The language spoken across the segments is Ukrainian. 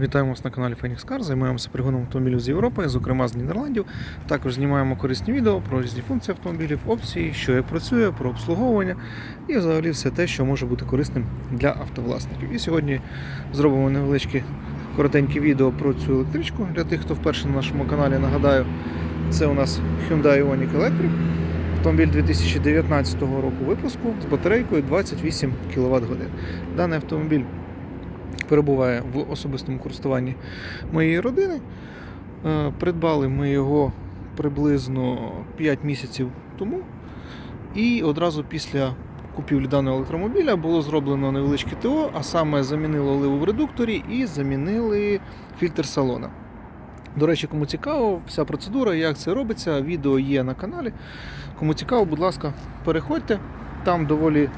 Вітаємо вас на каналі Phoenix Car. Займаємося пригоном автомобілів з Європи, зокрема з Нідерландів. Також знімаємо корисні відео про різні функції автомобілів, опції, що як працює, про обслуговування і взагалі все те, що може бути корисним для автовласників. І сьогодні зробимо невеличке коротеньке відео про цю електричку. Для тих, хто вперше на нашому каналі нагадаю, це у нас Hyundai Ioniq Electric. Автомобіль 2019 року випуску з батарейкою 28 кВт годин. Даний автомобіль перебуває в особистому користуванні моєї родини. Е, Придбали ми його приблизно 5 місяців тому. І одразу після купівлі даного електромобіля було зроблено невеличке ТО, а саме замінили оливу в редукторі і замінили фільтр салона. До речі, кому цікаво, вся процедура, як це робиться, відео є на каналі. Кому цікаво, будь ласка, переходьте. Там доволі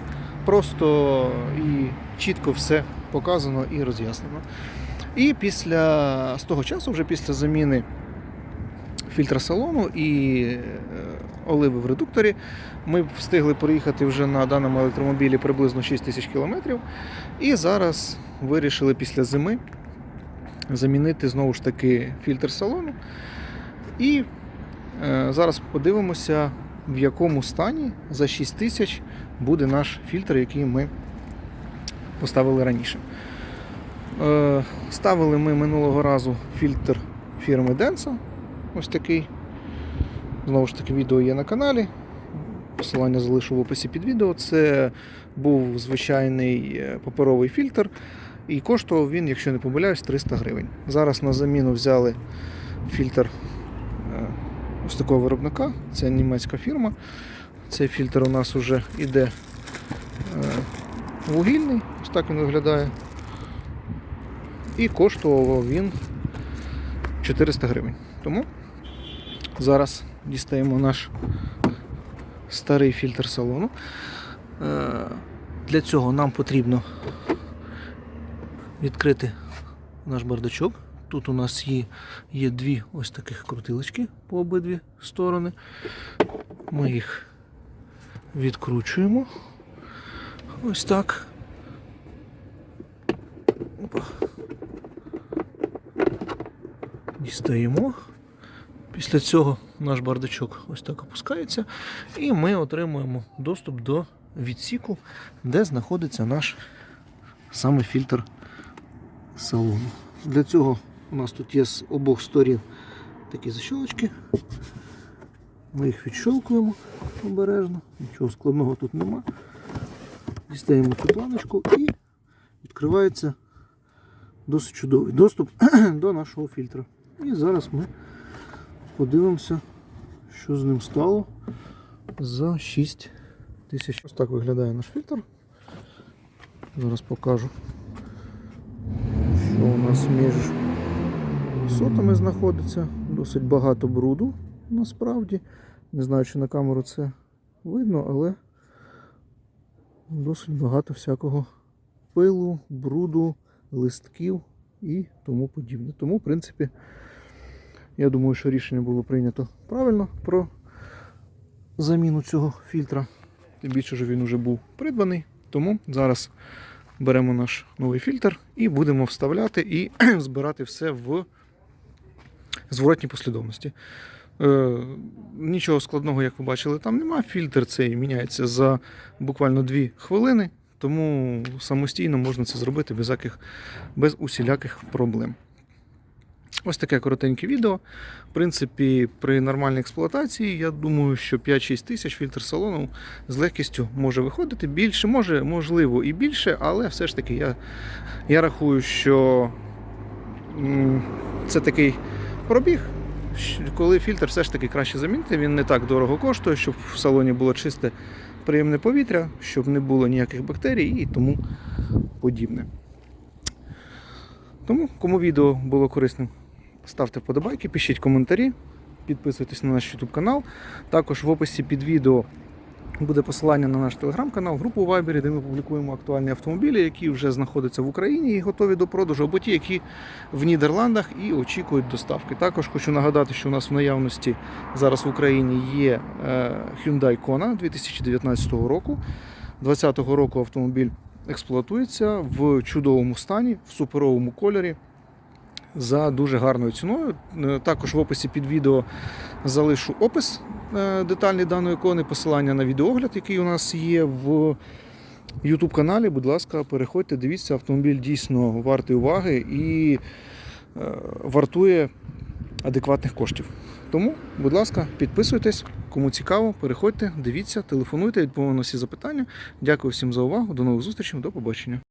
просто і чітко все показано і роз'яснено. І після з того часу, вже після заміни фільтра салону і е, оливи в редукторі, ми встигли проїхати вже на даному електромобілі приблизно 6 тисяч кілометрів. І зараз вирішили після зими замінити знову ж таки фільтр салону. І е, зараз подивимося, в якому стані за 6 тисяч буде наш фільтр, який ми поставили раніше. Е, ставили ми минулого разу фільтр фірми Denso. Ось такий. Знову ж таки, відео є на каналі. Посилання залишу в описі під відео. Це був звичайний е, паперовий фільтр. І коштував він, якщо не помиляюсь, 300 гривень. Зараз на заміну взяли фільтр е, ось такого виробника. Це німецька фірма. Цей фільтр у нас вже іде е, вугільний, так він виглядає. І коштував він 400 гривень. Тому зараз дістаємо наш старий фільтр салону. Е, Для цього нам потрібно відкрити наш бардачок. Тут у нас є, є дві ось таких крутилочки по обидві сторони. Ми їх відкручуємо. Ось так. Дістаємо. Після цього наш бардачок ось так опускається, і ми отримуємо доступ до відсіку, де знаходиться наш саме фільтр салону. Для цього у нас тут є з обох сторін такі защолочки. Ми їх відщолкуємо обережно, нічого складного тут нема. Дістаємо цю планочку і відкривається досить чудовий доступ до нашого фільтра. І зараз ми подивимося, що з ним стало за 6 тисяч. Ось так виглядає наш фільтр. Зараз покажу, що у нас між сотами знаходиться. Досить багато бруду насправді. Не знаю, чи на камеру це видно, але досить багато всякого пилу, бруду, листків і тому подібне. Тому, в принципі, я думаю, що рішення було прийнято правильно про заміну цього фільтра. Тим більше, що він вже був придбаний. Тому зараз беремо наш новий фільтр і будемо вставляти і збирати все в зворотній послідовності. Е, нічого складного, як ви бачили, там нема. Фільтр цей міняється за буквально 2 хвилини, тому самостійно можна це зробити без, яких, без усіляких проблем. Ось таке коротеньке відео. В принципі, при нормальній експлуатації, я думаю, що 5-6 тисяч фільтр салону з легкістю може виходити. Більше, може, можливо, і більше, але все ж таки я, я рахую, що це такий пробіг, коли фільтр все ж таки краще замінити, він не так дорого коштує, щоб в салоні було чисте, приємне повітря, щоб не було ніяких бактерій і тому подібне. Тому, кому відео було корисним, ставте вподобайки, пишіть коментарі, підписуйтесь на наш YouTube канал. Також в описі під відео буде посилання на наш телеграм-канал, групу Viber, де ми публікуємо актуальні автомобілі, які вже знаходяться в Україні і готові до продажу, або ті, які в Нідерландах і очікують доставки. Також хочу нагадати, що у нас в наявності зараз в Україні є е, Hyundai Kona 2019 року. 2020 року автомобіль експлуатується в чудовому стані, в суперовому кольорі. за дуже гарною ціною. Е, Також в описі під відео залишу опис е, детальний даної ікони, посилання на відеогляд, який у нас є в YouTube каналі. Будь ласка, переходьте, дивіться, автомобіль дійсно вартий уваги і е, вартує адекватних коштів. Тому, будь ласка, підписуйтесь, кому цікаво, переходьте, дивіться, телефонуйте, відповімо на всі запитання. Дякую всім за увагу. До нових зустрічей, до побачення.